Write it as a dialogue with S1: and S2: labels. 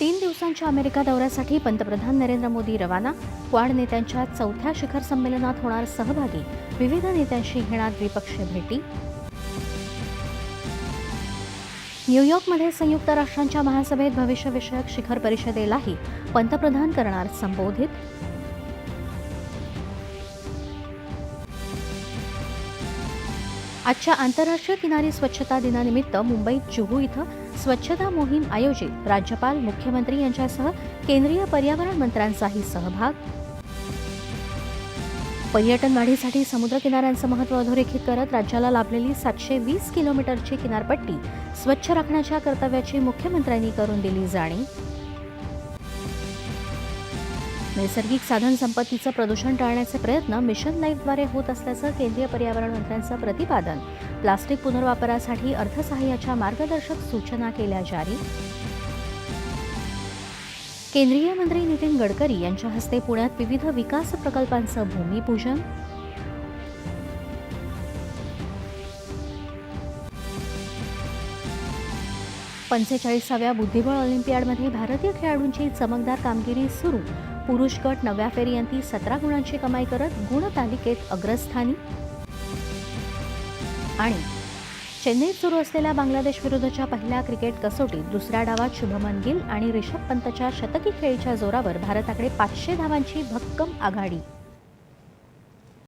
S1: तीन दिवसांच्या अमेरिका दौऱ्यासाठी पंतप्रधान नरेंद्र मोदी रवाना. क्वाड नेत्यांच्या चौथ्या शिखर संमेलनात होणार सहभागी. विविध नेत्यांशी घेणार द्विपक्षीय भेटी. न्यूयॉर्कमध्ये संयुक्त राष्ट्रांच्या महासभेत भविष्यविषयक शिखर परिषदेलाही पंतप्रधान करणार संबोधित. आजच्या आंतरराष्ट्रीय किनारी स्वच्छता दिनानिमित्त मुंबईत जुहू इथं स्वच्छता मोहीम आयोजित. राज्यपाल मुख्यमंत्री यांच्यासह केंद्रीय पर्यावरण मंत्र्यांचाही सहभाग. पर्यटन वाढीसाठी समुद्रकिनाऱ्यांचं महत्त्व अधोरेखित करत राज्याला लाभलेली सातशे वीस किलोमीटरची किनारपट्टी स्वच्छ राखण्याच्या कर्तव्याची मुख्यमंत्र्यांनी करून दिली जाणीव नैसर्गिक साधन संपत्तीचं प्रदूषण टाळण्याचे प्रयत्न मिशन लाईफद्वारे होत असल्याचं केंद्रीय पर्यावरण मंत्र्यांचं प्रतिपादन. प्लास्टिक पुनर्वापरासाठी अर्थसहाय्याच्या मार्गदर्शक सूचना केल्या जारी. केंद्रीय मंत्री नितीन गडकरी यांच्या हस्ते पुण्यात विविध विकास प्रकल्पांचं भूमिपूजन. पंचेचाळीसाव्या बुद्धिबळ ऑलिम्पियाडमध्ये भारतीय खेळाडूंची चमकदार कामगिरी सुरू. पुरुष गट नव्या फेरीअंती सतरा गुणांची कमाई करत गुणतालिकेत अग्रस्थानी. आणि चेन्नईत सुरू असलेल्या बांगलादेश विरुद्धच्या पहिल्या क्रिकेट कसोटीत दुसऱ्या डावात शुभमन गिल आणि रिषभ पंतच्या शतकी खेळीच्या जोरावर भारताकडे पाचशे धावांची भक्कम आघाडी.